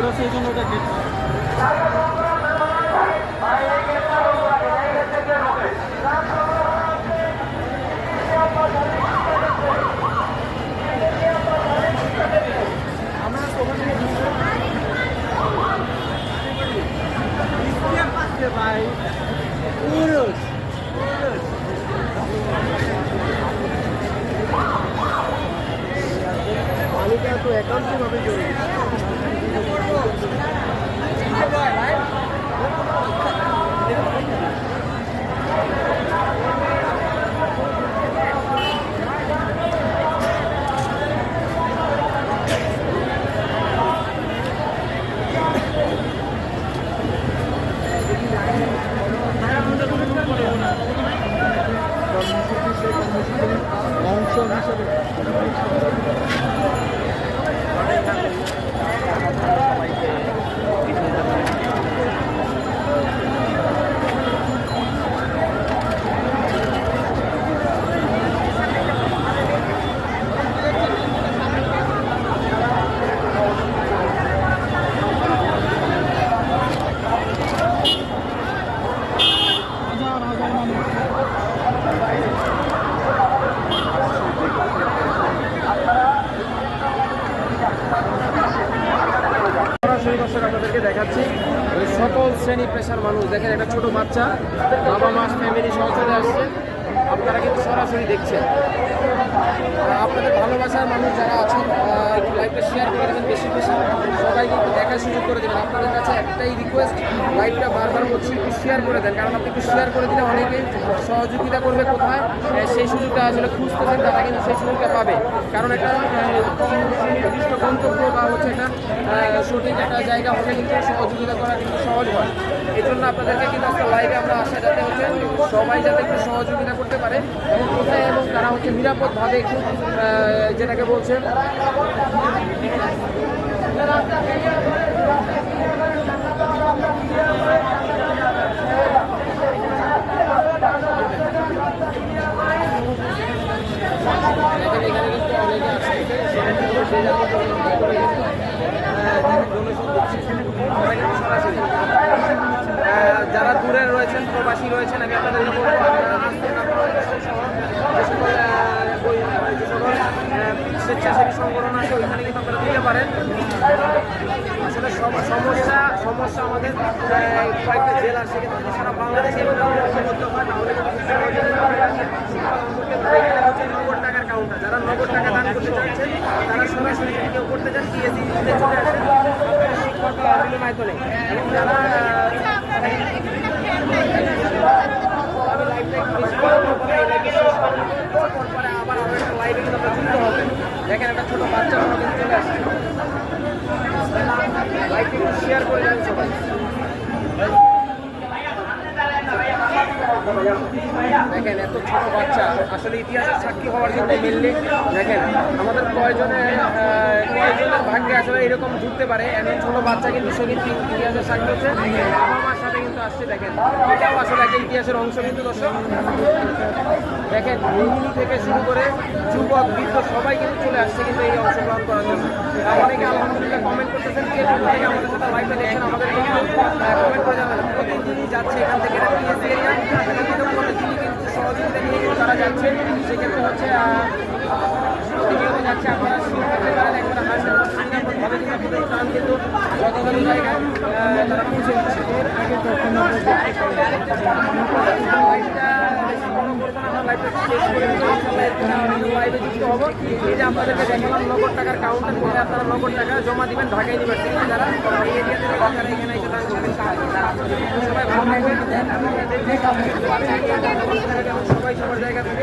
ওরা সেই জন্য ওটা দেখছে ভাই তো একান্তভাবে জড়িত অংশ হিসেবে হাজার হাজার মানুষ সরাসরি দর্শক, আপনাদেরকে দেখাচ্ছি। সকল শ্রেণি পেশার মানুষ, দেখেন একটা ছোট বাচ্চা, বাবা, মা ফ্যামিলি সহ চলে আসছে। আপনারা কিন্তু সরাসরি দেখছেন। আপনাদের ভালোবাসার মানুষ যারা আছেন লাইফটা শেয়ার করে দেবেন বেশি বেশি সবাই কিন্তু দেখার সুযোগ করে দেবেন। আপনাদের কাছে একটাই রিকোয়েস্ট লাইভটা বারবার বলছি একটু শেয়ার করে দেন। কারণ আপনি একটু শেয়ার করে দিলে অনেকে সহযোগিতা করবে কোথায়? আহ, সেই সুযোগটা আসলে খুঁজতেছেন তারা কিন্তু সেই সুযোগটা পাবে। কারণ একটা নির্দিষ্ট গন্তব্য বা হচ্ছে একটা সঠিক একটা জায়গা হলে কিন্তু সহযোগিতা করা কিন্তু সহজ হয়। এই জন্য আপনাদেরকে কিন্তু আজকে লাইভে আমরা আসা যাতে হচ্ছে সবাই যাতে একটু সহযোগিতা করতে পারে এবং কোথায় এবং তারা হচ্ছে নিরাপদভাবে একটু যেটাকে বলছে যার দূরে রয়েছেন প্রবাসী রয়েছেন আমি আপনাদেরকে সমস্যা সমস্যা আমাদের। কয়েকটা জেলা সেক্ষেত্রে সারা বাংলাদেশে এভাবে হয় তাহলে নগদ টাকার কাউন্টার যারা নগদ টাকা দান করতে চাচ্ছেন তারা সরাসরি কেউ করতে চান টিএসি চলে আসেন শিক্ষক মিলনায়তনে এবং যারা আহ, আমি লাইভটা একটু বেশি বলব পরে এই লাইভে শেষ করব। কিছুক্ষণ পরে আবার আরও একটা লাইভে কিন্তু আপনারা যুক্ত হবেন দেখেন বাচ্চা কোনো কিন্তু চলে আসছে। একটু শেয়ার করে দেবেন সবাই। দেখেন এত ছোট বাচ্চা। আসলে ইতিহাসের সাক্ষী হওয়ার জন্য মিললে দেখেন আমাদের কয়জনে আহ, কয়জনের ভাগ্যে আসলে এরকম ঢুকতে পারে? এমন ছোট বাচ্চা কিন্তু সে কিন্তু ইতিহাসের সাক্ষী হচ্ছে। বাবা মার সাথে কিন্তু আসছে দেখেন। এটাও আসলে একটা ইতিহাসের অংশ কিন্তু দর্শক। দেখেন গৃহিণী থেকে শুরু করে যুবক বৃদ্ধ সবাই কিন্তু চলে আসছে কিন্তু এই অংশগ্রহণ করার জন্য। অনেকে আলহামদুলিল্লাহ কমেন্ট করতেছেন কে আমাদের সাথে লাইভে দেখছেন আমাদের কমেন্ট করে জানাবেন প্রতিদিনই যাচ্ছে এখান থেকে এটা পিএসসি এরিয়া এখান থেকে প্রতিদিনই কিন্তু সহযোগিতা নিয়ে কিন্তু তারা যাচ্ছে সেক্ষেত্রে হচ্ছে আহ, প্রতিনিয়ত যাচ্ছে আপনারা শিওর থাকতে পারেন একবার হাসেন নিরাপদভাবে কিন্তু আপনাদের প্রাণ কিন্তু যথাযথ জায়গায় তারা পৌঁছে দিচ্ছে এর আগে কখনো লাইভটা বেশি বড় করব না আমরা লাইভটা শেষ করে দেবো ইনশাআল্লাহ এরপরে আমরা কিন্তু লাইভে যুক্ত হব এই যে আপনাদেরকে দেখালাম নগদ টাকার কাউন্টার করে আপনারা নগদ টাকা জমা দিবেন ঢাকা ইউনিভার্সিটিতে যারা এই এরিয়া থেকে সবাই ভালো সবার জায়গা থেকে